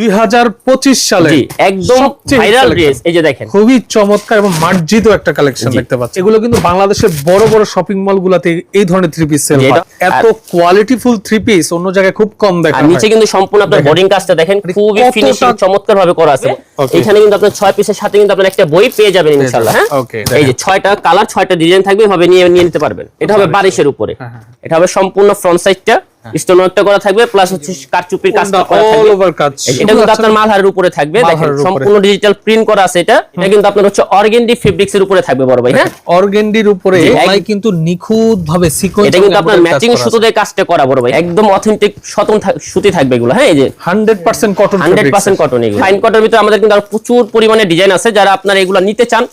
2025 সালে একদম viral. Dress এই যে দেখেন। খুবই চমৎকার এবং মার্জিত একটা কালেকশন দেখতে পাচ্ছি এগুলো কিন্তু বাংলাদেশের বড় বড় শপিং এই ধরনের থ্রি পিস সেল হয়। এত কোয়ালিটিফুল থ্রি পিস অন্য জায়গায় খুব কম দেখা আর নিচে কিন্তু সম্পূর্ণ আপনার কাজটা দেখেন মানে খুবই ফিনিশিং চমৎকার ভাবে করা আছে। এখানে কিন্তু আপনার ছয় পিসের সাথে কিন্তু আপনার একটা বই পেয়ে যাবেন ইনশাআল্লাহ হ্যাঁ? এই যে ছয়টা কালার ছয়টা ডিজাইন থাকবে এভাবে নিয়ে নিয়ে নিতে পারবেন। এটা হবে বারিশের উপরে। হ্যাঁ, এটা হবে সম্পূর্ণ ফ্রন্ট সাইডটা স্টোন ওয়ার্কটা করা থাকবে প্লাস হচ্ছে কারচুপির কাজটা করা অল ওভার কাজ। এটা কিন্তু আপনার মালহারের উপরে থাকবে দেখেন সম্পূর্ণ ডিজিটাল প্রিন্ট করা আছে এটা। এটা কিন্তু আপনার হচ্ছে অর্গেন্ডি ফেব্রিক্স এর উপরে থাকবে বড় ভাই হ্যাঁ? অর্গেন্ডির উপরে ভাই কিন্তু নিখুঁত ভাবে সিকোয়েন্স এটা কিন্তু আপনার ম্যাচিং সুতো দিয়ে কাজটা করা বড় ভাই। একদম অথেন্টিক সতন সুতি থাকবে এগুলো হ্যাঁ এই যে। 100% কটন হান্ড্রেড পার্সেন্ট কটন এগুলো। ফাইন কটনের ভিতরে আমাদের কিন্তু আরও প্রচুর পরিমাণে ডিজাইন আছে। যারা আপনারা এগুলো নিতে চান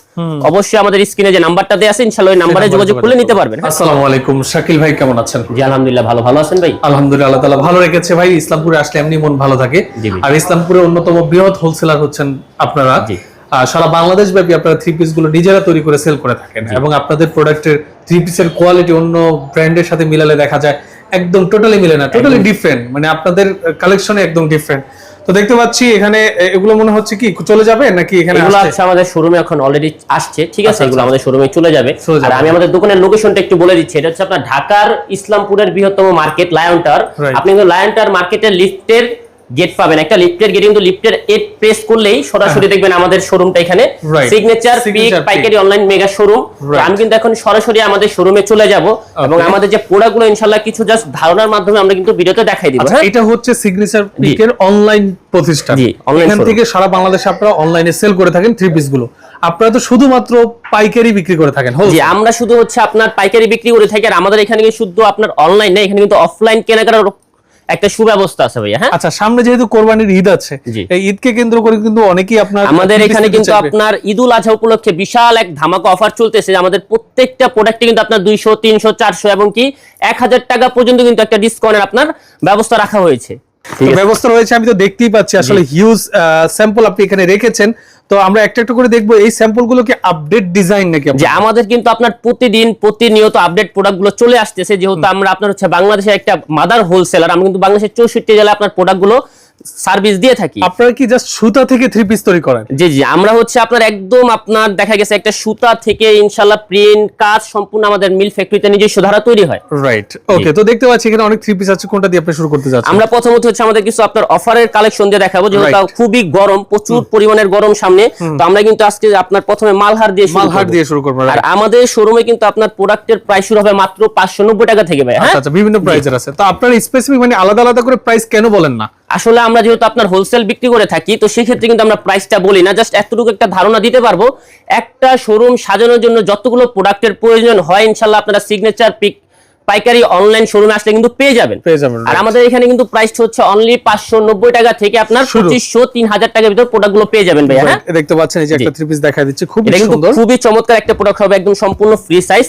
অবশ্যই আমাদের স্ক্রিনে যে নাম্বারটা দেওয়া আছে ইনশাআল্লাহ ওই নাম্বারে যোগাযোগ করলে নিতে পারবেন হ্যাঁ? আসসালামু আলাইকুম। শাকিল ভাই কেমন আছেন? জি আলহামদুলিল্লাহ ভালো। ভালো আছেন ভাই? আলহামদুলিল্লাহ আল্লাহ ভালো রেখেছে ভাই। ইসলামপুরে আসলে এমনি মন ভালো থাকে। আর ইসলামপুরে অন্যতম বৃহৎ হোলসেলার হচ্ছেন আপনারা। সারা বাংলাদেশ ব্যাপী আপনারা থ্রি পিসগুলো নিজেরা তৈরি করে সেল করে থাকেন। এবং আপনাদের প্রোডাক্টের থ্রি পিসের কোয়ালিটি অন্য ব্র্যান্ডের সাথে মিলালে দেখা যায় একদম টোটালি মিলে না টোটালি ডিফারেন্ট মানে আপনাদের কালেকশনে একদম ডিফারেন্ট তো দেখতে পাচ্ছি এখানে এগুলো মনে হচ্ছে কি চলে যাবে নাকি এখানে এগুলো? আছে আমাদের শোরুমে এখন অলরেডি আসছে ঠিক আছে আচ্ছা, এগুলো আচ্ছা। আমাদের শোরুমে চলে যাবে চলে যাবে। আর আমি আমাদের দোকানের লোকেশনটা একটু বলে দিচ্ছি এটা হচ্ছে আপনার ঢাকার ইসলামপুরের বৃহত্তম মার্কেট লায়ন টাওয়ার Right. আপনি কিন্তু লায়ন টাওয়ার মার্কেটের লিফটের গেট পাবেন। একটা লিফটের গেট কিন্তু লিফটের এট প্রেস করলেই সরাসরি দেখবেন আমাদের শোরুমটা এখানে। সিগনেচার পিক পাইকারি অনলাইন মেগা শোরুম আমি কিন্তু এখন সরাসরি আমাদের শোরুমে চলে যাব এবং আমাদের যে প্রোডাক্টগুলো ইনশাআল্লাহ কিছু জাস্ট ধারণার মাধ্যমে আমরা কিন্তু ভিডিওতে দেখাই দিব আচ্ছা হ্যাঁ? এটা হচ্ছে সিগনেচার পিকের অনলাইন প্রতিষ্ঠান। এখান থেকে সারা বাংলাদেশে আপনারা অনলাইনে সেল করে থাকেন থ্রি পিসগুলো। আপনারা তো শুধুমাত্র পাইকারি বিক্রি করে থাকেন জি আমরা শুধু হচ্ছে আপনার পাইকারি বিক্রি করে থাকি আর আমাদের এখানে শুধু আপনার অনলাইন নেই এখানে কিন্তু অফলাইন কেনাকাটার একটা সুব্যবস্থা আছে ভাইয়া হ্যাঁ? আচ্ছা সামনে যেহেতু কোরবানির ঈদ আছে। এই ঈদকে কেন্দ্র করে কিন্তু অনেকেই আপনার আমাদের এখানে কিন্তু আপনার ঈদুল আজহা উপলক্ষে বিশাল এক ধামাকা অফার চলতেছে। আমাদের প্রত্যেকটা প্রোডাক্টে কিন্তু আপনার দুইশো তিনশো চারশো এবং কি এক হাজার টাকা পর্যন্ত কিন্তু একটা ডিসকাউন্টের আপনার ব্যবস্থা রাখা হয়েছে। ব্যবস্থা রয়েছে আমি তো দেখতেই পাচ্ছি। আসলে হিউজ স্যাম্পল আপনি এখানে রেখেছেন। তো আমরা একটা একটা করে দেখব এই স্যাম্পলগুলো কি আপডেট ডিজাইন নাকি যে আমাদের কিন্তু আপনার প্রতিদিন প্রতিনিয়ত আপডেট প্রোডাক্টগুলো চলে আসতেছে। যেহেতু আমরা আপনার হচ্ছে বাংলাদেশের একটা মাদার হোলসেলার আমরা কিন্তু বাংলাদেশের চৌষট্টি জেলায় আপনার প্রোডাক্টগুলো সার্ভিস দিয়ে থাকি। আপনারা কি জাস্ট সুতা থেকে থ্রি পিস তৈরি করেন? জি জি আমরা হচ্ছে আপনার একদম আপনার দেখা গেছে একটা সুতা থেকে ইনশাল্লাহ প্রিন্ট কাজ সম্পূর্ণ আমাদের মিল ফ্যাক্টরিতে নিজস্ব ধারা তৈরি হয়। রাইট ওকে তো দেখতে পাচ্ছি এখানে অনেক থ্রি পিস আছে কোনটা দিয়ে আপনি শুরু করতে যাচ্ছেন আমরা প্রথমত হচ্ছে আমাদের কিছু আপনার অফারের কালেকশন দিয়ে দেখাবো যেহেতু খুবই গরম প্রচুর পরিমাণের গরম সামনে তো আমরা কিন্তু আজকে আপনার প্রথমে মালহার দিয়ে শুরু মালহার দিয়ে শুরু করব আর আমাদের শোরুমে কিন্তু আপনার প্রোডাক্টের প্রাইস শুরু হবে মাত্র পাঁচশো নব্বই টাকা থেকে ভাই হ্যাঁ? আচ্ছা আচ্ছা বিভিন্ন প্রাইজের আছে। তো আপনারা স্পেসিফিক মানে আলাদা আলাদা করে প্রাইস কেন বলেন না? আসলে আমরা যেহেতু আপনার হোলসেল বিক্রি করে থাকি, তো সেক্ষেত্রে কিন্তু আমরা প্রাইসটা বলি না। জাস্ট এতটুকু একটা ধারণা দিতে পারব। একটা শোরুম সাজানোর জন্য যতগুলো প্রোডাক্টের প্রয়োজন হয়, ইনশাল্লাহ আপনারা সিগনেচার পিক পাইকারি অনলাইন শোরুমে আসলে কিন্তু পেয়ে যাবেন। পেয়ে যাবেন, আর আমাদের এখানে কিন্তু প্রাইস হচ্ছে অনলি পাঁচশো নব্বই টাকা থেকে আপনার। পঁচিশশো তিন হাজার টাকার ভিতর প্রোডাক্টগুলো পেয়ে যাবেন ভাইয়া হ্যাঁ? দেখতে পাচ্ছেন এই যে একটা থ্রি পিস দেখা দিচ্ছে খুব সুন্দর। খুবই চমৎকার একটা প্রোডাক্ট হবে একদম সম্পূর্ণ ফ্রি সাইজ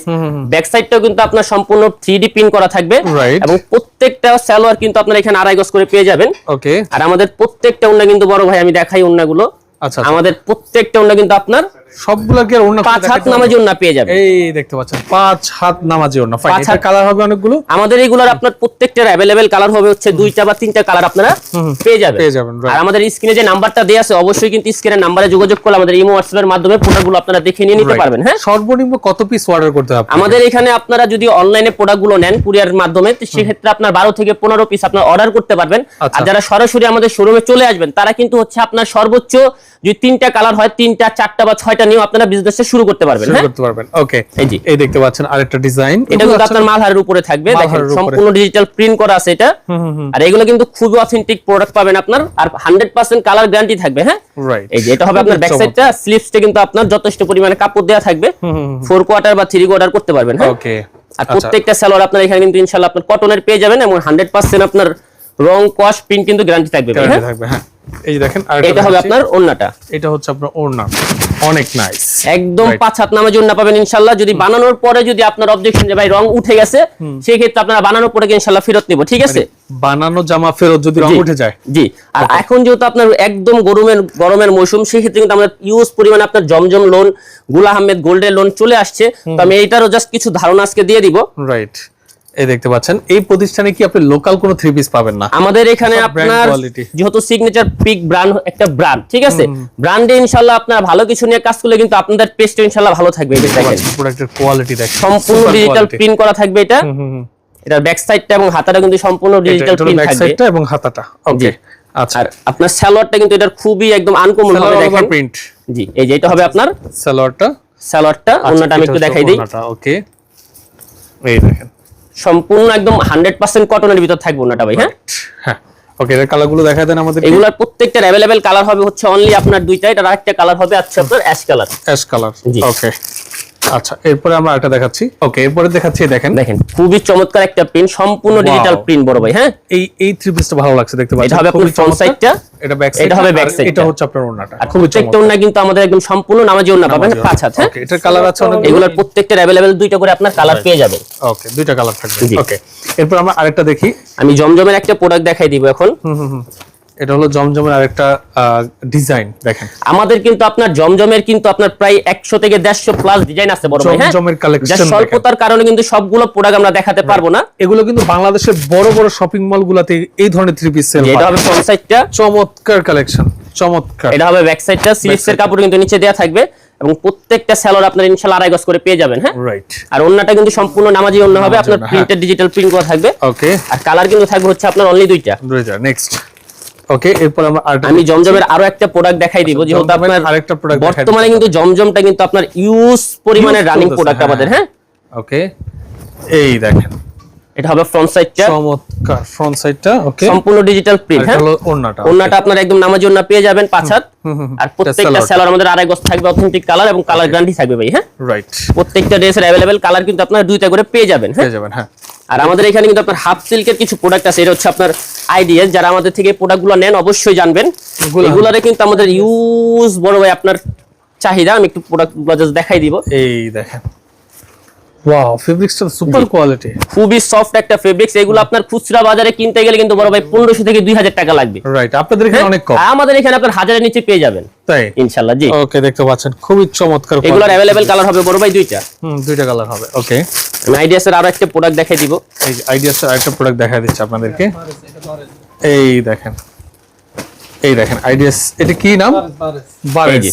ব্যাক সাইডটাও কিন্তু আপনার সম্পূর্ণ থ্রি ডি প্রিন্ট করা থাকবে। এবং প্রত্যেকটা সালোয়ার কিন্তু আপনার এখানে আড়াই গজ করে পেয়ে যাবেন। ওকে আর আমাদের প্রত্যেকটা উন্না কিন্তু বড় ভাই আমি দেখাই উন্নাগুলো আচ্ছা আচ্ছা। আমাদের প্রত্যেকটা উন্না কিন্তু আপনার সবগুলা কি আর অন্য পাঁচ হাত নামাজি উন্না পেয়ে যাবে। এই দেখতে পাচ্ছেন পাঁচ হাত নামাজি অন্য পাঁচ হাত- কালার হবে অনেকগুলো। আমাদের এগুলোর আপনার প্রত্যেকটার অ্যাভেলেবেল কালার হবে হচ্ছে দুইটা বা তিনটা কালার আপনারা পেয়ে যাবেন। পেয়ে যাবেন, আর আমাদের স্ক্রিনে যে নাম্বারটা দেওয়া আছে অবশ্যই কিন্তু স্ক্রিনের নাম্বারে যোগাযোগ করলে আমাদের ইমো মাধ্যমে প্রোডাক্টগুলো আপনারা দেখে নিয়ে নিতে পারবেন হ্যাঁ? সর্বনিম্ন কত পিস অর্ডার করতে হবে আমাদের এখানে আপনারা যদি অনলাইনে প্রোডাক্টগুলো নেন কুরিয়ার মাধ্যমে সেক্ষেত্রে আপনার বারো থেকে পনেরো পিস আপনার অর্ডার করতে পারবেন। আচ্ছা। আর যারা সরাসরি আমাদের শোরুমে চলে আসবেন তারা কিন্তু হচ্ছে আপনার সর্বোচ্চ যদি তিনটা কালার হয় তিনটা চারটা বা ছয়টা নিয়েও আপনারা বিজনেসটা শুরু করতে পারবেন শুরু হ্যাঁ? করতে পারবেন। ওকে এই জি। এই দেখতে পাচ্ছেন আরেকটা ডিজাইন এটা কিন্তু আপনার মালহারের উপরে থাকবে। দেখেন সম্পূর্ণ ডিজিটাল প্রিন্ট করা আছে এটা। আর এগুলো কিন্তু খুবই অথেন্টিক প্রোডাক্ট পাবেন আপনার। আর হান্ড্রেড পার্সেন্ট কালার গ্যারান্টি থাকবে হ্যাঁ? রাইট এই যে এটা হবে আপনার ব্যাক সাইডটা স্লিপসটা কিন্তু আপনার যথেষ্ট পরিমাণে কাপড় দেওয়া থাকবে। ফোর কোয়ার্টার বা থ্রি কোয়ার্টার করতে পারবেন হ্যাঁ? ওকে আর প্রত্যেকটা সালোয়ার আপনার এখানে কিন্তু ইনশাআল্লাহ আপনার কটনের পেয়ে যাবেন এবং হান্ড্রেড পার্সেন্ট আপনার রং কস প্রিন্ট কিন্তু গ্যারান্টি থাকবে হ্যাঁ? থাকবে হ্যাঁ। এই যে দেখেন এটা হবে আপনার ওন্নাটা এটা হচ্ছে আপনার ওড়না। অনেক নাইস একদম পাঁচ হাত নামে জন্য পাবেন যদি বানানোর পরে যদি আপনার অবজেকশন যে ভাই রং উঠে গেছে সেই ক্ষেত্রে আপনারা বানানোর পরে ফেরত নিব ঠিক আছে? বানানো জামা ফেরত যদি রং উঠে যায়। জি। আর এখন যেহেতু আপনার একদম গরমের গরমের মৌসুম সেই ক্ষেত্রে কিন্তু আমরা ইউজ পরিমাণে আপনার জমজম লোনগুলা আহমেদ গোল্ডের লোন চলে আসছে। তো আমি এইটারও জাস্ট কিছু ধারণা আজকে দিয়ে দিব। রাইট এই দেখতে পাচ্ছেন। এই প্রতিষ্ঠানে কি আপনি লোকাল কোনো থ্রি পিস পাবেন না? আমাদের এখানে আপনার যেহেতু সিগনেচার পিক ব্র্যান্ড একটা ব্র্যান্ড ঠিক আছে? ব্র্যান্ডে ইনশাআল্লাহ আপনার ভালো কিছু নিয়ে কাজ করলে কিন্তু আপনাদের পেজটা ইনশাআল্লাহ ভালো থাকবে এই দেখেন প্রোডাক্টের কোয়ালিটি দেখেন সম্পূর্ণ ডিজিটাল প্রিন্ট করা থাকবে এটা। হুম। ব্যাক সাইডটা এবং হাতাটা কিন্তু সম্পূর্ণ ডিজিটাল এটা প্রিন্ট থাকবে। side টা এবং হাতাটা। ওকে আচ্ছা। আর আপনার সালোয়ারটা কিন্তু এটার খুবই একদম আনকমন ভাবে দেখেন। প্রিন্ট জি এই যে এটা হবে আপনার সালোয়ারটা। সালোয়ারটা অন্যটা আমি একটু দেখাই দিই। ওকে এই দেখেন। সম্পূর্ণ একদম হান্ড্রেড পার্সেন্ট কটনের ভিতর থাকবে ওনাটা ভাই হ্যাঁ? হ্যাঁ। ওকে এর কালারগুলো দেখা দেন আমাদের এগুলার প্রত্যেকটার অ্যাভেলেবেল কালার হবে হচ্ছে অনলি আপনার দুইটা এটা আরেকটা কালার হবে আচ্ছা আপনার অ্যাশ কালার অ্যাশ কালার জি। ওকে আচ্ছা এরপরে আমরা একটা দেখাচ্ছি। ওকে এরপরে দেখাচ্ছি দেখেন। দেখেন খুবই চমৎকার একটা প্রিন্ট সম্পূর্ণ ডিজিটাল প্রিন্ট বড় ভাই হ্যাঁ? এই এই থ্রি পিসটা ভালো লাগছে দেখতে পাচ্ছেন। এটা হবে আপনার খুবই front চমৎকার। side টা, এটা ব্যাক এটা হবে back side এটা হচ্ছে আপনার ওন্নাটা আর প্রত্যেকটা ওনা কিন্তু আমাদের একদম সম্পূর্ণ নামাজি ওনা পাবেন পাঁচ হাত। হ্যাঁ ওকে এটার কালার আছে অনেক এগুলোর প্রত্যেকটার অ্যাভেলেবেল দুইটা করে আপনার কালার পেয়ে যাবেন। ওকে দুইটা কালার থাকবে। ওকে এরপর আমরা আরেকটা দেখি। আমি জমজমের একটা প্রোডাক্ট দেখাই দিব এখন। হুম হুম। এটা হলো জমজমের আরেকটা ডিজাইন দেখেন। আমাদের কিন্তু আপনার জমজমের কিন্তু আপনার প্রায় একশো থেকে দেড়শো প্লাস ডিজাইন আছে বড় ভাই হ্যাঁ? জমজমের কালেকশন স্বল্পতার কারণে কিন্তু সবগুলো প্রোডাক্ট আমরা দেখাতে পারব না। এগুলো কিন্তু বাংলাদেশের বড় বড় শপিং মল গুলাতে এই ধরনের থ্রি পিস সেল এটা হবে ফ্রন্ট সাইডটা চমৎকার কালেকশন চমৎকার। এটা হবে ব্যাক সাইডটা সিলিপসের কাপড় কিন্তু নিচে দেওয়া থাকবে এবং প্রত্যেকটা স্যালোর আপনার ইনশাআল্লাহ আড়াই গজ করে পেয়ে যাবেন হ্যাঁ? রাইট আর অন্যটা কিন্তু সম্পূর্ণ নামাজি অন্য হবে। আপনার হ্যাঁ। প্রিন্টেড ডিজিটাল প্রিন্ট করা থাকবে। ওকে আর কালার কিন্তু থাকবে হচ্ছে আপনার অনলি দুইটা। দুইটা। নেক্সট ওকে এরপর আমরা আমি জমজমের আরও একটা প্রোডাক্ট দেখাই দিব যেহেতু আপনার আরেকটা প্রোডাক্ট বর্তমানে কিন্তু জমজমটা কিন্তু আপনার ইউজ পরিমাণে রানিং প্রোডাক্ট হ্যাঁ। আমাদের হ্যাঁ। ওকে এই দেখেন। এটা হবে ফ্রন্ট সাইডটা চমৎকার ফ্রন্ট সাইডটা ওকে সম্পূর্ণ ডিজিটাল প্রিন্ট হ্যাঁ? ওন্নাটা ওন্নাটা আপনার একদম নামাজি ওন্না পেয়ে যাবেন পাঁচ হাত। আর প্রত্যেকটা। সেলার আমাদের আড়াই গজ থাকবে অথেন্টিক কালার এবং কালার গ্যারান্টি থাকবে ভাই হ্যাঁ? রাইট প্রত্যেকটা ড্রেসের অ্যাভেলেবেল কালার কিন্তু আপনার দুইটা করে পেয়ে যাবেন হ্যাঁ? পেয়ে যাবেন হ্যাঁ। আর আমাদের এখানে কিন্তু আপনার হাফ সিল্কের কিছু প্রোডাক্ট আছে এটা হচ্ছে আপনার আইডিয়াস যারা আমাদের থেকে প্রোডাক্টগুলো নেন অবশ্যই জানবেন। এগুলো- এগুলারে কিন্তু আমাদের ইউজ বড় ভাই আপনার চাহিদা। আমি একটু প্রোডাক্টগুলো জাস্ট দেখাই দিব। এই দেখেন। ওয়াও ফেব্রিক্সটা সুপার কোয়ালিটি খুবই সফট একটা ফেব্রিক্স এগুলো আপনার খুচরা বাজারে কিনতে গেলে কিন্তু বড় ভাই পনেরোশো থেকে দুই হাজার টাকা লাগবে। রাইট আপনাদের এখানে অনেক কম। আমাদের এখানে আপনার হাজারের নিচে পেয়ে যাবেন। তাই? ইনশাল্লাহ জি। ওকে দেখতে পাচ্ছেন খুবই চমৎকার এগুলোর। অ্যাভেলেবেল কালার হবে বড় ভাই দুইটা। হুম দুইটা কালার হবে ওকে আমি আইডিয়াসের আরও একটা প্রোডাক্ট দেখাই দিব। এই আইডিয়াস আরেকটা প্রোডাক্ট দেখা দিচ্ছে আপনাদেরকে। এই দেখেন এই দেখেন আইডিয়াস এটা কি নাম? যে।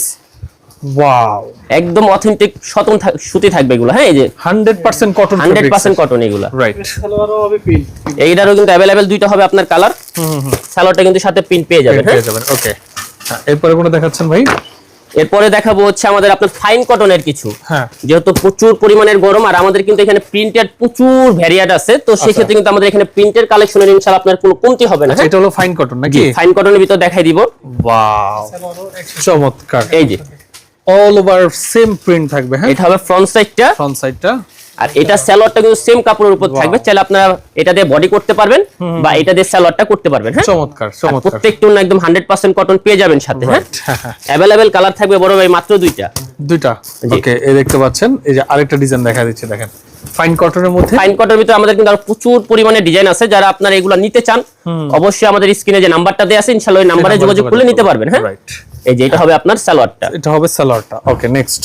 ওয়াও একদম অথেন্টিক সতন সুতি থাকবে এগুলো হ্যাঁ এই যে 100% কটন হান্ড্রেড পার্সেন্ট কটন এগুলো। রাইট এইটারও কিন্তু দুইটা হবে আপনার কালার হুম হুম সালোয়ারটা কিন্তু সাথে প্রিন্ট পেয়ে যাবেন হ্যাঁ? পেয়ে যাবেন ওকে এরপরে কোনো দেখাচ্ছেন ভাই? এরপরে দেখাবো হচ্ছে আমাদের আপনার ফাইন কটনের কিছু। হ্যাঁ। যেহেতু প্রচুর পরিমাণের গরম আর আমাদের কিন্তু এখানে প্রিন্টেড প্রচুর ভ্যারিয়েট আছে তো আচ্ছা। সেক্ষেত্রে কিন্তু আমাদের এখানে প্রিন্টের কালেকশনের ইনশাআল্লাহ আপনার কোনো কমতি হবে না হ্যাঁ? এটা হলো ফাইন কটন নাকি? ফাইন কটনের ভিতর দেখাই দিব। ওয়াও চমৎকার। এই যে। অল ওভার সেম প্রিন্ট থাকবে হ্যাঁ? এটা হবে ফ্রন্ট সাইডটা ফ্রন্ট সাইডটা আর এটা স্যালোয়ারটা কিন্তু সেম কাপড়ের উপর থাকবে চাইলে আপনারা এটা দিয়ে বডি করতে পারবেন বা এটা দিয়ে স্যালোয়ারটা করতে পারবেন হ্যাঁ? চমৎকার চমৎকার। প্রত্যেকটা একদম হান্ড্রেড পার্সেন্ট কটন পেয়ে যাবেন সাথে হ্যাঁ? অ্যাভেলেবেল কালার থাকবে বড় ভাই মাত্র দুইটা। দুইটা? ওকে এই দেখতে পাচ্ছেন এই যে আরেকটা ডিজাইন দেখা দিচ্ছে দেখেন। ফাইন কটনের মধ্যে? ফাইন কটনের ভিতরে আমাদের কিন্তু আরও প্রচুর পরিমাণে ডিজাইন আছে যারা আপনারা এগুলো নিতে চান অবশ্যই আমাদের স্ক্রিনে যে নাম্বারটা দেওয়া আছে ইনশাআল্লাহ ওই নাম্বারে যোগাযোগ করলে নিতে পারবেন হ্যাঁ? রাইট এই যে এটা হবে আপনার সালোয়ারটা। এটা হবে সালোয়ারটা। ওকে নেক্সট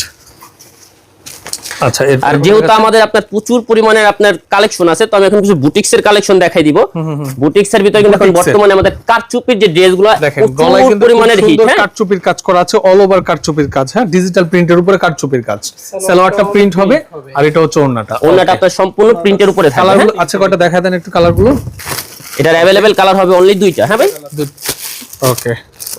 আচ্ছা আর যেহেতু আমাদের আপনার প্রচুর পরিমাণের আপনার কালেকশন আছে তো আমি এখন কিছু বুটিক্স এর কালেকশন দেখাই দিব। বুটিক্স এর ভিতরে কিন্তু এখন বর্তমানে আমাদের কারচুপির যে ড্রেসগুলো দেখেন গলায় কিন্তু পরিমাণের হিট হ্যাঁ? কাজ করা আছে অল ওভার কাটচুপির কাজ হ্যাঁ? ডিজিটাল প্রিন্টের উপরে কাজ। সালোয়ারটা প্রিন্ট হবে আর এটা হচ্ছে ওন্নাটা অন্যটা আপনার সম্পূর্ণ প্রিন্টের উপরে থাকবে কালারগুলো হ্যাঁ? আচ্ছা কয়টা দেখা দেন একটু কালারগুলো এটার অ্যাভেলেবেল কালার হবে অনলি দুইটা হ্যাঁ ভাই? ওকে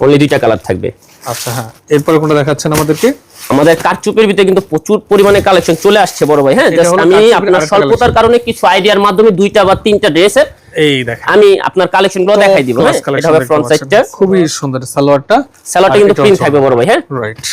অনলি দুইটা কালার থাকবে। আচ্ছা হ্যাঁ। এরপরে কোনটা দেখাচ্ছেন আমাদেরকে? আমাদের কারচুপের ভিতরে কিন্তু প্রচুর পরিমাণে কালেকশন চলে আসছে বড় ভাই হ্যাঁ? আমি আপনার স্বল্পতার কারণে কিছু আইডিয়ার মাধ্যমে দুইটা বা তিনটা ড্রেসের এই দেখেন। আমি আপনার কালেকশনগুলো দেখাই দিব হ্যাঁ? Class collection এটা হবে ফ্রন্ট সাইডটা খুবই সুন্দর সালোয়ারটা। সালোয়ারটা কিন্তু প্রিন্ট থাকবে বড় ভাই হ্যাঁ? রাইট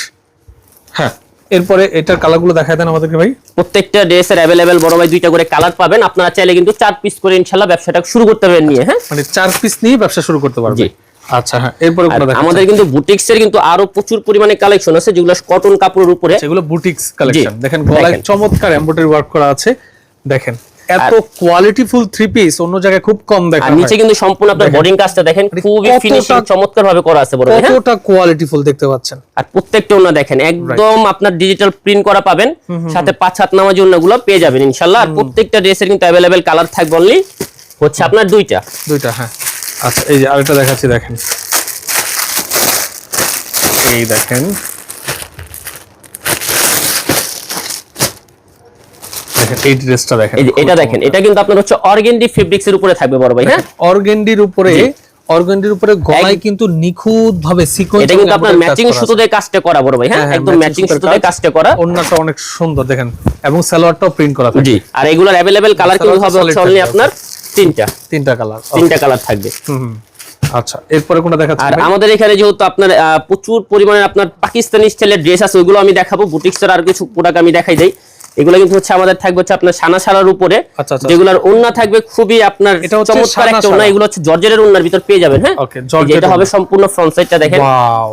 হ্যাঁ। এরপরে এটার কালারগুলো দেখায় দেন আমাদেরকে ভাই। প্রত্যেকটা ড্রেসের অ্যাভেলেবেল বড় ভাই দুইটা করে কালার পাবেন। আপনারা চাইলে কিন্তু চার পিস করে ইনশাল্লাহ ব্যবসাটা শুরু করতে পারবেন নিয়ে হ্যাঁ? মানে চার পিস নিয়ে ব্যবসা শুরু করতে পারবে। জি। আচ্ছা হ্যাঁ এরপরে আমাদের কিন্তু বুটিক্স এর কিন্তু আরও প্রচুর পরিমাণে কালেকশন আছে যেগুলো কটন কাপড়ের উপরে। সেগুলো বুটিক্স কালেকশন দেখেন গলায় চমৎকার এমব্রয়ডারি ওয়ার্ক করা আছে। দেখেন এত কোয়ালিটিফুল থ্রি পিস অন্য জায়গায় খুব কম দেখা আর নিচে কিন্তু সম্পূর্ণ আপনার বোর্ডিং কাজটা দেখেন মানে খুবই ফিনিশিং চমৎকার ভাবে করা আছে বড় হ্যাঁ? কতটা কোয়ালিটিফুল দেখতে পাচ্ছেন। আর প্রত্যেকটা ওনা দেখেন একদম আপনার ডিজিটাল প্রিন্ট করা পাবেন সাথে পাঁচ হাত নামাজি ওনাগুলো পেয়ে যাবেন আর প্রত্যেকটা ড্রেসের কিন্তু কালার থাকবে অনলি হচ্ছে আপনার দুইটা। দুইটা হ্যাঁ। আচ্ছা এই যে আরেকটা দেখাচ্ছি দেখেন। এই দেখেন। দেখেন এই ড্রেসটা দেখেন এটা দেখেন এটা কিন্তু আপনার হচ্ছে অর্গেন্ডি ফেব্রিক্স এর উপরে থাকবে বড় ভাই হ্যাঁ? অর্গেন্ডির উপরে অর্গেন্ডির উপরে গলায় কিন্তু নিখুঁত ভাবে সিকোয়েন্স এটা কিন্তু আপনার ম্যাচিং সুতো দিয়ে কাজটা করা বড় ভাই হ্যাঁ? হ্যাঁ, হ্যাঁ, একদম ম্যাচিং সুতো দিয়ে কাজটা করা। ওন্নাটা অনেক সুন্দর দেখেন। এবং সালোয়ারটাও প্রিন্ট করা থাকে। জি আর এগুলোর অ্যাভেলেবেল কালার কিন্তু হবে অনলি আপনার তিনটা। তিনটা কালার তিনটা কালার থাকবে। আচ্ছা এরপরে কোনটা দেখাচ্ছি আর আমাদের এখানে যেহেতু আপনার প্রচুর পরিমাণে আপনার পাকিস্তানি স্টাইলের ড্রেস আছে আমি দেখাবো। বুটিক্সের আর কিছু প্রোডাক্ট আমি দেখাই দেই। এগুলো কিন্তু হচ্ছে আমাদের থাকবে হচ্ছে আপনার সানা সারার উপরে। আচ্ছা, আচ্ছা। যেগুলোর ওন্না থাকবে খুবই আপনার এটা হচ্ছে চমৎকার একটা ওন্না এগুলো হচ্ছে জর্জের ওন্নার ভিতর পেয়ে যাবেন হ্যাঁ? এটা হবে সম্পূর্ণ ফ্রন্ট সাইডটা দেখেন। ওয়াও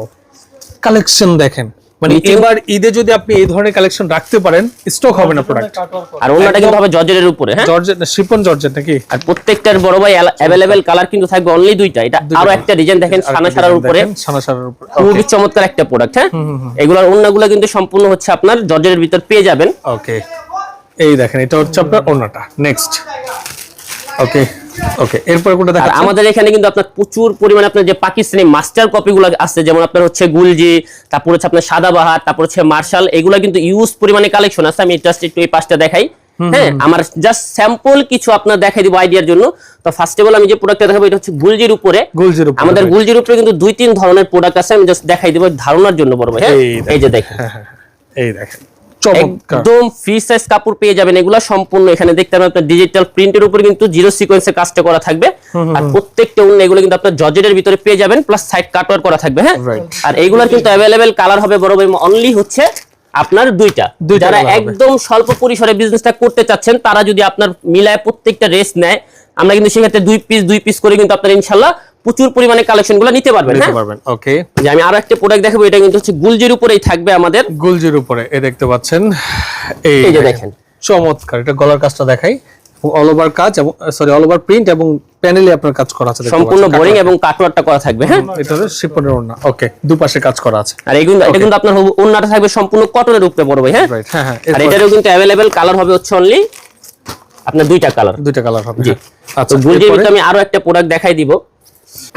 কালেকশন দেখেন। মানে এবার ঈদে যদি আপনি এই ধরনের কালেকশন রাখতে পারেন স্টক হবে না প্রোডাক্ট আর ওন্নাটা কিন্তু হবে জর্জের উপরে হ্যাঁ? জর্জেট শিপন জর্জেট নাকি? আর প্রত্যেকটার বড় ভাই অ্যাভেলেবেল কালার কিন্তু থাকবে অনলি দুইটা। এটা আরও একটা ডিজাইন দেখেন সানা সারার উপরে। সানা সারার উপরে। খুবই চমৎকার একটা প্রোডাক্ট হ্যাঁ? এগুলোর ওন্নাগুলো কিন্তু সম্পূর্ণ হচ্ছে আপনার জর্জের ভিতর পেয়ে যাবেন। ওকে এই দেখেন এটা হচ্ছে আপনার ওন্নাটা নেক্সট ওকে ওকে এরপরে কোনটা দেখাচ্ছি আমাদের এখানে কিন্তু আপনার প্রচুর পরিমাণে আপনার যে পাকিস্তানি মাস্টার কপিগুলো আছে যেমন আপনার হচ্ছে গুলজি তারপর হচ্ছে আপনার সাদাবাহার তারপর হচ্ছে মার্শাল এগুলো কিন্তু ইউজ পরিমাণে কালেকশন আছে। আমি জাস্ট একটু এই পাঁচটা দেখাই। হ্যাঁ আমার জাস্ট স্যাম্পল কিছু আপনার দেখাই দিব আইডিয়ার জন্য। তো ফার্স্ট অফ অল আমি যে প্রোডাক্টটা দেখাবো এটা হচ্ছে গুলজির উপরে। গুলজির উপরে, আমাদের গুলজির উপরে কিন্তু দুই তিন ধরনের প্রোডাক্ট আছে আমি জাস্ট দেখাই দিব ধারণার জন্য বড় ভাই হ্যাঁ? এই যে দেখেন। এই দেখেন। একদম ফ্রি সাইজ কাপড় পেয়ে যাবেন। এগুলো সম্পূর্ণ এখানে দেখতে পাবেন আপনার ডিজিটাল প্রিন্টের উপর কিন্তু জিরো সিকোয়েন্সের কাজটা করা থাকবে। আর প্রত্যেকটা এগুলো কিন্তু আপনার জর্জেটের ভিতরে পেয়ে যাবেন প্লাস সাইড কাটওয়ার করা থাকবে হ্যাঁ? আর এইগুলোর কিন্তু অ্যাভেলেবেল কালার হবে বড় ভাই অনলি হচ্ছে আপনার দুইটা। দুইটা যারা একদম স্বল্প পরিসরে বিজনেসটা করতে চাচ্ছেন তারা যদি আপনার মিলায় প্রত্যেকটা রেস নেয় আমরা কিন্তু সেক্ষেত্রে দুই পিস দুই পিস করে কিন্তু আপনার ইনশাল্লাহ প্রচুর পরিমাণে কালেকশনগুলো নিতে পারবেন নিতে হ্যাঁ? পারবেন ওকে যে আমি আরও একটা প্রোডাক্ট দেখাবো এটা কিন্তু হচ্ছে গুলজির উপরেই থাকবে আমাদের। গুলজির উপরে এ দেখতে পাচ্ছেন। এই যে দেখেন। চমৎকার এটা গলার কাজটা দেখাই। অল ওভার কাজ এবং সরি অল ওভার প্রিন্ট এবং প্যানেলে আপনার কাজ করা আছে সম্পূর্ণ বোরিং এবং কাটওয়ারটা করা থাকবে হ্যাঁ? এটা হলো শিপনের ওড়না ওকে দুপাশে কাজ করা আছে। আর কিন্তু এটা কিন্তু আপনার ওড়নাটা থাকবে সম্পূর্ণ কটনের উপরে পড়বে হ্যাঁ? হ্যাঁ হ্যাঁ আর এটারও কিন্তু অ্যাভেলেবেল কালার হবে হচ্ছে অনলি আপনার দুইটা কালার দুইটা কালার হবে জি। হ্যাঁ। আচ্ছা গুলজির ভিতরে আমি আরও একটা প্রোডাক্ট দেখাই দিব।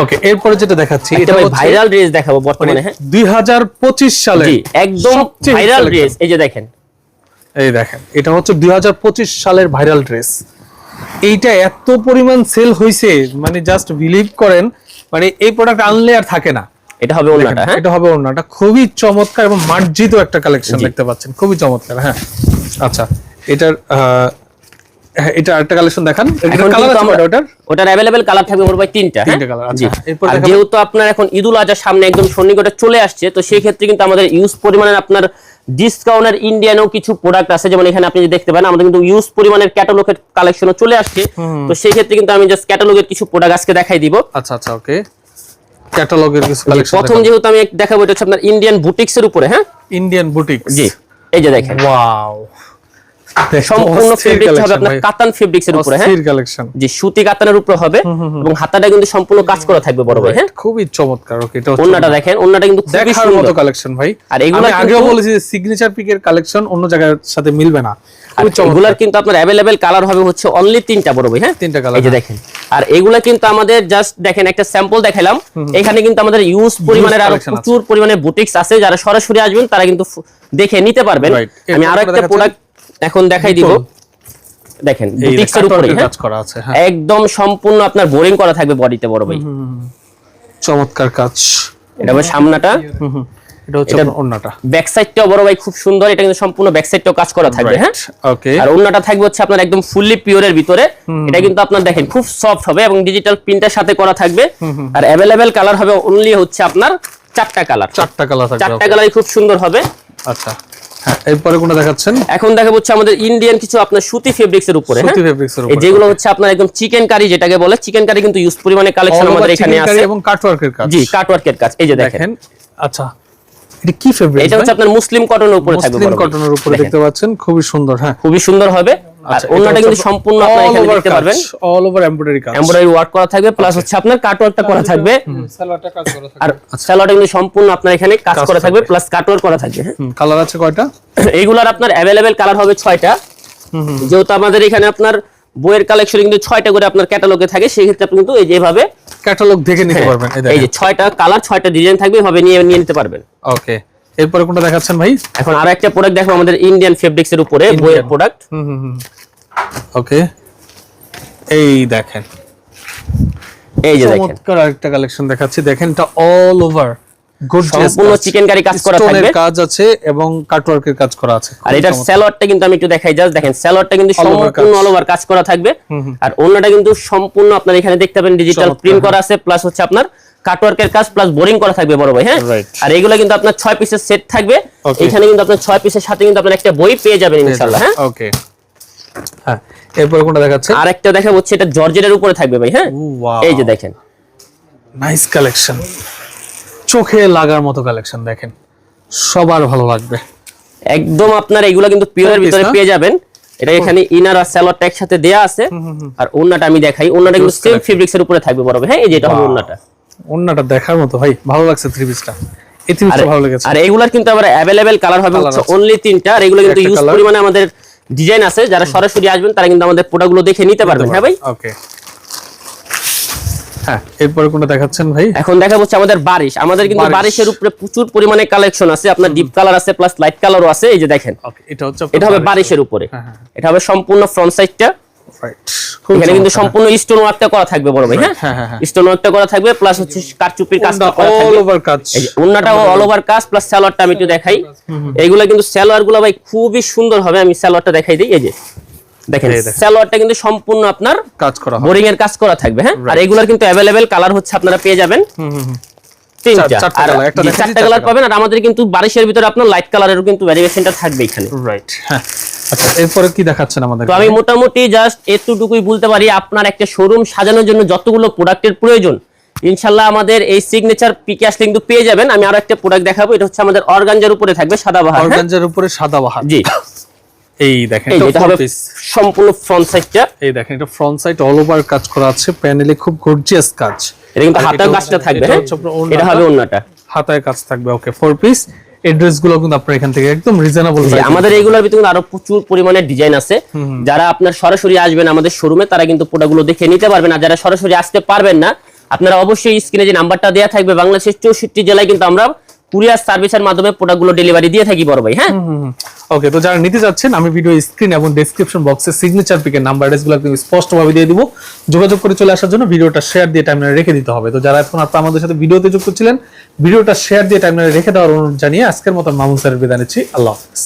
ওকে এরপরে যেটা দেখাচ্ছি এটা ভাই ভাইরাল ড্রেস দেখাবো বর্তমানে হ্যাঁ। 2025 সালে জি একদম ভাইরাল। ড্রেস এই যে দেখেন। এই দেখেন এটা হচ্ছে 2025 সালের ভাইরাল ড্রেস এইটা এত পরিমাণ সেল হইছে মানে জাস্ট বিলিভ করেন মানে এই প্রোডাক্ট আনলে আর থাকে না। এটা হবে ওড়নাটা হ্যাঁ। এটা হবে ওড়নাটা। খুবই চমৎকার এবং মার্জিত একটা কালেকশন দেখতে পাচ্ছেন খুবই চমৎকার হ্যাঁ। আচ্ছা এটার এটা একটা কালেকশন দেখান। কালার ওটার? অ্যাভেলেবেল কালার থাকবে ভাই তিনটা হ্যাঁ? তিনটা colour, আচ্ছা। এরপর আর যেহেতু আপনার এখন ঈদুল আজহার সামনে একদম সন্নিকটে চলে আসছে তো সেই ক্ষেত্রে কিন্তু আমাদের ইউজ পরিমাণের আপনার ডিসকাউন্টের ইন্ডিয়ানও কিছু প্রোডাক্ট আছে। যেমন এখানে আপনি দেখতে পান আমাদের কিন্তু ইউজ পরিমাণের ক্যাটালগের কালেকশনও চলে আসছে। তো সেই ক্ষেত্রে কিন্তু আমি জাস্ট ক্যাটালগের কিছু প্রোডাক্ট আজকে দেখাই দিব। আচ্ছা আচ্ছা ওকে ক্যাটালগের কিছু কালেকশন প্রথম যেহেতু আমি দেখাবো এটা হচ্ছে আপনার ইন্ডিয়ান বুটিক্সের উপরে হ্যাঁ? ইন্ডিয়ান বুটিক জি এই যে দেখেন। ওয়াও সম্পূর্ণ ফেব্রিক্স হবে আপনার কাতান ফেব্রিক্স উপরে হ্যাঁ? কালেকশন যে সুতি কাতানের উপরে হবে এবং হাতাটা কিন্তু সম্পূর্ণ কাজ করা থাকবে বড় ভাই হ্যাঁ? খুবই চমৎকার। ওকে এটা ওন্নাটা দেখেন ওন্নাটা কিন্তু খুবই সুন্দর। মতো কালেকশন ভাই। আর এগুলা আগেও বলেছি যে সিগনেচার পিকের কালেকশন অন্য জায়গার সাথে মিলবে না। আর খুবই চমৎকার। এগুলার কিন্তু আপনার অ্যাভেলেবেল কালার হবে হচ্ছে অনলি তিনটা বড় ভাই হ্যাঁ? তিনটা colour, এই যে হ্যাঁ। দেখেন। আর এগুলা কিন্তু আমাদের জাস্ট দেখেন একটা স্যাম্পল দেখালাম এখানে কিন্তু আমাদের ইউজ পরিমাণের আরও প্রচুর পরিমাণে বুটিক্স আছে। যারা সরাসরি আসবেন তারা কিন্তু দেখে নিতে পারবেন. আমি আরও একটা প্রোডাক্ট এখন দেখাই দিব। দেখেন এই বুটিক্স এর উপরে হ্যাঁ? কাজ করা আছে হ্যাঁ। একদম সম্পূর্ণ আপনার বোরিং করা থাকবে বডিতে বড় ভাই চমৎকার কাজ। এটা হবে সামনাটা। এটা হচ্ছে ওন্নাটা ব্যাক সাইডটাও বড় ভাই খুব সুন্দর। এটা কিন্তু সম্পূর্ণ ব্যাক সাইডটাও কাজ করা থাকবে হ্যাঁ? ওকে আর ওন্নাটা থাকবে হচ্ছে আপনার একদম ফুললি পিওরের ভিতরে। এটা কিন্তু আপনার দেখেন খুব সফট হবে এবং ডিজিটাল প্রিন্টের সাথে করা থাকবে। আর অ্যাভেলেবেল কালার হবে অনলি হচ্ছে আপনার চারটা কালার চারটা কালার চারটা। কালারই খুব সুন্দর হবে। আচ্ছা। এরপরে কোনটা দেখাচ্ছেন? এখন দেখা হচ্ছে আমাদের ইন্ডিয়ান কিছু আপনার সুতি ফেব্রিক্স উপরে হ্যাঁ? সুতি উপরে, যেগুলো হচ্ছে আপনার একদম চিকেন কারি যেটাকে বলে চিকেন কারি কিন্তু ইউজ পরিমাণে কালেকশন আমাদের এখানে আছে curry এবং কাটওয়ার্কের কাজ। জি কাটওয়ার্কের কাজ এই যে দেখেন। দেখেন আচ্ছা এটা কি ফেব্রিক এটা হচ্ছে আপনার মুসলিম কটনের উপরে থাকবে মুসলিম কটনের উপরে দেখতে পাচ্ছেন খুবই সুন্দর হ্যাঁ। খুবই সুন্দর হবে। আর অন্যটা কিন্তু সম্পূর্ণ আপনারা এখানে দেখতে পারবেন। অল ওভার এমব্রয়ডারি কাজ এমব্রয়ডারি ওয়ার্ক করা থাকবে প্লাস হচ্ছে আপনার করা থাকবে। সালোয়ারটা কাজ করা থাকে আর সালোয়ারটা কিন্তু সম্পূর্ণ আপনার এখানে কাজ করা থাকবে প্লাস করা থাকবে হ্যাঁ। কালার আছে কয়টা? এইগুলার আপনার অ্যাভেলেবেল কালার হবে ছয়টা। যেহেতু আমাদের এখানে আপনার বইয়ের কালেকশন কিন্তু ছয়টা করে আপনার ক্যাটালগে থাকে সেই ক্ষেত্রে আপনি কিন্তু এই যেভাবে ক্যাটালগ দেখে নিতে পারবেন এই যে ছয়টা কালার ছয়টা ডিজাইন থাকবে এভাবে নিয়ে নিয়ে নিতে পারবেন। ওকে এরপরে কোনটা দেখাচ্ছেন ভাই? এখন আর একটা প্রোডাক্ট দেখো আমাদের ইন্ডিয়ান ফেব্রিক্স এর উপরে বইয়ের প্রোডাক্ট হুম হুম হুম। ওকে। এই দেখেন। এই যে দেখেন। চমৎকার আরেকটা কালেকশন দেখাচ্ছি। দেখেন এটা অল ওভার সম্পূর্ণ চিকেন কারি কাজ করা থাকবে। কাজ আছে এবং কাটওয়ার্কের কাজ করা আছে। আর এটার স্যালোয়ারটা কিন্তু আমি একটু দেখাই জাস্ট দেখেন স্যালোয়ারটা কিন্তু সম্পূর্ণ অল ওভার কাজ করা থাকবে। আর অন্যটা কিন্তু সম্পূর্ণ আপনার এখানে দেখতে পাবেন ডিজিটাল প্রিন্ট করা আছে প্লাস হচ্ছে আপনার কাটওয়ার্কের কাজ প্লাস বোরিং করা থাকবে বড় ভাই হ্যাঁ? আর এগুলো কিন্তু আপনার ছয় পিসের সেট থাকবে। এখানে কিন্তু আপনার ছয় পিসের সাথে কিন্তু আপনার একটা বই পেয়ে যাবেন ইনশাআল্লাহ হ্যাঁ? ওকে হ্যাঁ এরপরে কোনটা দেখাচ্ছে? আর একটা দেখা হচ্ছে এটা জর্জেটের উপরে থাকবে ভাই হ্যাঁ? এই যে দেখেন। নাইস কালেকশন চোখে লাগার মতো কালেকশন দেখেন। সবার ভালো লাগবে। একদম আপনার এগুলো কিন্তু পিওরের ভিতরে পেয়ে যাবেন। এটা এখানে ইনার আর স্যালোয়ারটা একসাথে দেয়া আছে। আর ওন্নাটা আমি দেখাই। ওন্নাটা কিন্তু সেম ফেব্রিক্স এর উপরে থাকবে ভাই হ্যাঁ? এই যে এটা হবে ওন্নাটা অন্যটা দেখার মতো ভাই ভালো লাগছে থ্রি পিসটা এই থ্রি পিসটা ভালো লেগেছে। আর এগুলার কিন্তু আবার অ্যাভেলেবেল কালার হবে হচ্ছে অনলি তিনটা আর এগুলো কিন্তু ইউজ পরিমাণে আমাদের ডিজাইন আছে যারা সরাসরি আসবেন তারা কিন্তু আমাদের প্রোডাক্টগুলো দেখে নিতে পারবেন হ্যাঁ ভাই? ওকে হ্যাঁ এরপরে কোনটা দেখাচ্ছেন ভাই? এখন দেখা হচ্ছে আমাদের বারিশ। আমাদের কিন্তু। বারিশের উপরে প্রচুর পরিমাণে কালেকশন আছে। আপনার ডিপ কালার আছে প্লাস লাইট কালারও আছে এই যে দেখেন। এটা হচ্ছে এটা হবে বারিশের উপরে। হ্যাঁ, হ্যাঁ। এটা হবে সম্পূর্ণ ফ্রন্ট সাইডটা এখানে কিন্তু সম্পূর্ণ স্টোন ওয়ার্কটা করা থাকবে বড় ভাই হ্যাঁ, হ্যাঁ, হ্যাঁ হ্যাঁ। স্টোন ওয়ার্কটা করা থাকবে প্লাস হচ্ছে কারচুপির কাজ করা অল ওভার কাজ এই যে ওন্নাটাও অল ওভার কাজ প্লাস সালোয়ারটা আমি একটু দেখাই। এইগুলো কিন্তু সালোয়ারগুলো ভাই খুবই সুন্দর হবে আমি সালোয়ারটা দেখাই দিই এই যে। দেখেন সালোয়ারটা কিন্তু সম্পূর্ণ আপনার কাজ করা হবে। বোরিং এর কাজ করা থাকবে হ্যাঁ? আর এগুলোর কিন্তু অ্যাভেলেবেল কালার হচ্ছে আপনারা পেয়ে যাবেন। তিনটা। আর একটা চারটা চারটা কালার পাবেন আর আমাদের কিন্তু বারিশের ভিতরে আপনার লাইট কালারেরও কিন্তু ভ্যারিয়েশনটা থাকবে এখানে। রাইট হ্যাঁ। আচ্ছা এরপরে কি দেখাচ্ছেন আমাদের তো আমি মোটামুটি জাস্ট এতটুকুই বলতে পারি আপনার একটা শোরুম সাজানোর জন্য যতগুলো প্রোডাক্টের প্রয়োজন ইনশাল্লাহ আমাদের এই সিগনেচার পিকে কিন্তু পেয়ে যাবেন। আমি আরও একটা প্রোডাক্ট দেখাবো এটা হচ্ছে আমাদের অর্গানজার উপরে থাকবে সাদা বাহার হ্যাঁ? অর্গানজার উপরে সাদা বাহার। জি। এই দেখেন এটা হবে সম্পূর্ণ ফ্রন্ট সাইডটা এই দেখেন এটা ফ্রন্ট সাইড অল ওভার কাজ করা আছে প্যানেলে খুব গর্জিয়াস কাজ। এটা কিন্তু হাতার কাজটা থাকবে এটা হ্যাঁ? এটা হবে অন্যটা হাতায় কাজ থাকবে ওকে ফোর পিস এই কিন্তু আপনার এখান থেকে একদম রিজনেবল আমাদের এইগুলোর ভিতরে কিন্তু আরও প্রচুর পরিমাণে ডিজাইন আছে। যারা আপনার সরাসরি আসবেন আমাদের শোরুমে তারা কিন্তু প্রোডাক্টগুলো দেখে নিতে পারবেন। আর যারা সরাসরি আসতে পারবেন না আপনারা অবশ্যই স্ক্রিনে যে নাম্বারটা দেওয়া থাকবে বাংলাদেশের চৌষট্টি জেলায় কিন্তু আমরা কুরিয়ার সার্ভিসের মাধ্যমে প্রোডাক্টগুলো ডেলিভারি দিয়ে থাকি বড় ভাই হ্যাঁ? ওকে তো যারা নিতে যাচ্ছেন, আমি ভিডিও স্ক্রিন এবং ডেসক্রিপশন বক্সে সিগনেচার পিকের নাম্বার অ্যাড্রেসগুলো একদম স্পষ্টভাবে দিয়ে দিব। যোগাযোগ করে চলে আসার জন্য ভিডিওটা শেয়ার দিয়ে টাইমলাইনে রেখে দিতে হবে। তো যারা এখন আমাদের সাথে ভিডিওতে যুক্ত ছিলেন ভিডিওটা শেয়ার দিয়ে টাইমলাইনে রেখে দেওয়ার অনুরোধ জানিয়ে আজকের মতো মামুন স্যারের বিদায় নিচ্ছি। আল্লাহ হাফিজ।